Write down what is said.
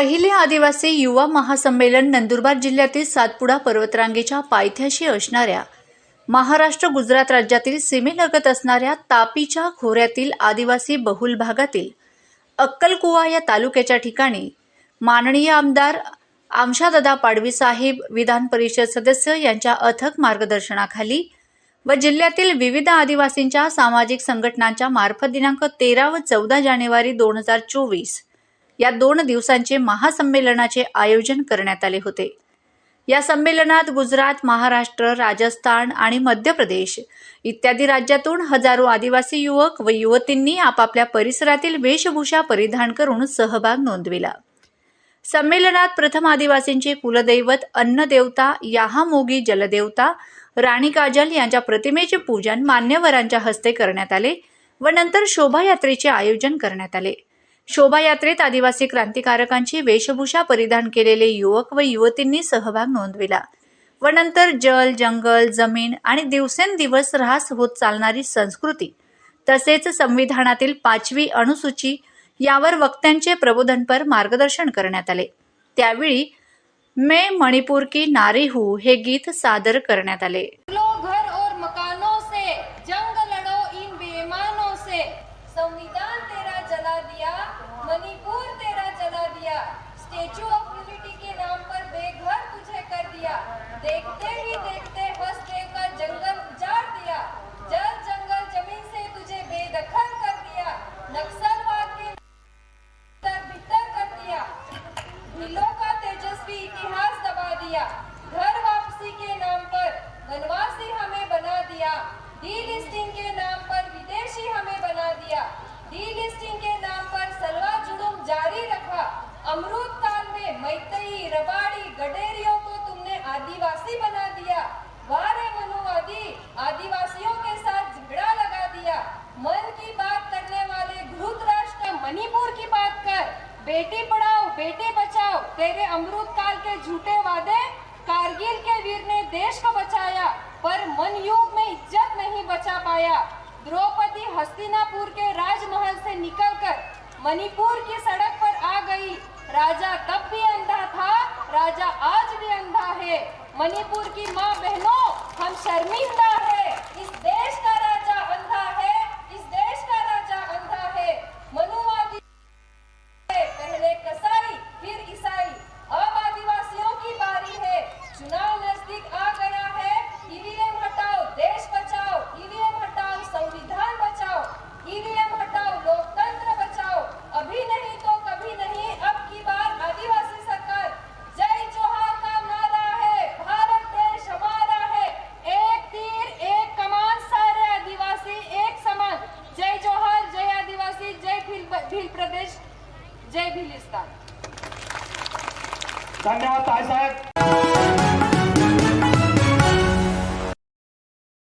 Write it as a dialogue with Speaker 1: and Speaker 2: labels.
Speaker 1: पहिले आदिवासी युवा महासंमेलन नंदुरबार जिल्ह्यातील सातपुडा पर्वतरांगेच्या पायथ्याशी असणाऱ्या महाराष्ट्र गुजरात राज्यातील सीमेलगत असणाऱ्या तापीच्या खोऱ्यातील आदिवासी बहुल भागातील अक्कलकुवा या तालुक्याच्या ठिकाणी माननीय आमदार आमशादादा पाडवी साहेब विधान परिषद सदस्य यांच्या अथक मार्गदर्शनाखाली व जिल्ह्यातील विविध आदिवासींच्या सामाजिक संघटनांच्या मार्फत दिनांक तेरा व चौदा जानेवारी दोन हजार चोवीस या दोन दिवसांचे महासंमेलनाचे आयोजन करण्यात आले होते. या संमेलनात गुजरात महाराष्ट्र राजस्थान आणि मध्य प्रदेश इत्यादी राज्यातून हजारो आदिवासी युवक व युवतींनी आपापल्या परिसरातील वेशभूषा परिधान करून सहभाग नोंदविला. संमेलनात प्रथम आदिवासींचे कुलदैवत अन्नदेवता याहामोगी जलदेवता राणी काजल यांच्या प्रतिमेचे पूजन मान्यवरांच्या हस्ते करण्यात आले व नंतर शोभायात्रेचे आयोजन करण्यात आले. शोभायात्रेत आदिवासी क्रांतिकारकांची वेशभूषा परिधान केलेले युवक व युवतींनी सहभाग नोंदविला. व नंतर जल जंगल जमीन आणि दिवसेंदिवस ऱ्हास होत चालणारी संस्कृती तसेच संविधानातील पाचवी अनुसूची यावर वक्त्यांचे प्रबोधनपर मार्गदर्शन करण्यात आले. त्यावेळी मे मणिपूर की नारी हू हे गीत सादर करण्यात आले.
Speaker 2: मणिपुर तेरा जला दिया. स्टेचू ऑफ यूनिटी के नाम पर बेघर तुझे कर दिया. देखते ही बेटी पढ़ाओ, बेटी बचाओ। तेरे अमृत काल के झूठे वादे कारगिल के वीर ने देश को बचाया, पर मन युग में इज़्ज़त नहीं बचा पाया। द्रौपदी हस्तिनापुर के राजमहल से निकलकर मणिपुर की सड़क पर आ गई। राजा तब भी अंधा था, राजा आज भी अंधा है। मणिपुर की माँ बहनों, हम शर्मिंदा
Speaker 3: धन्यवाद ताई साहेब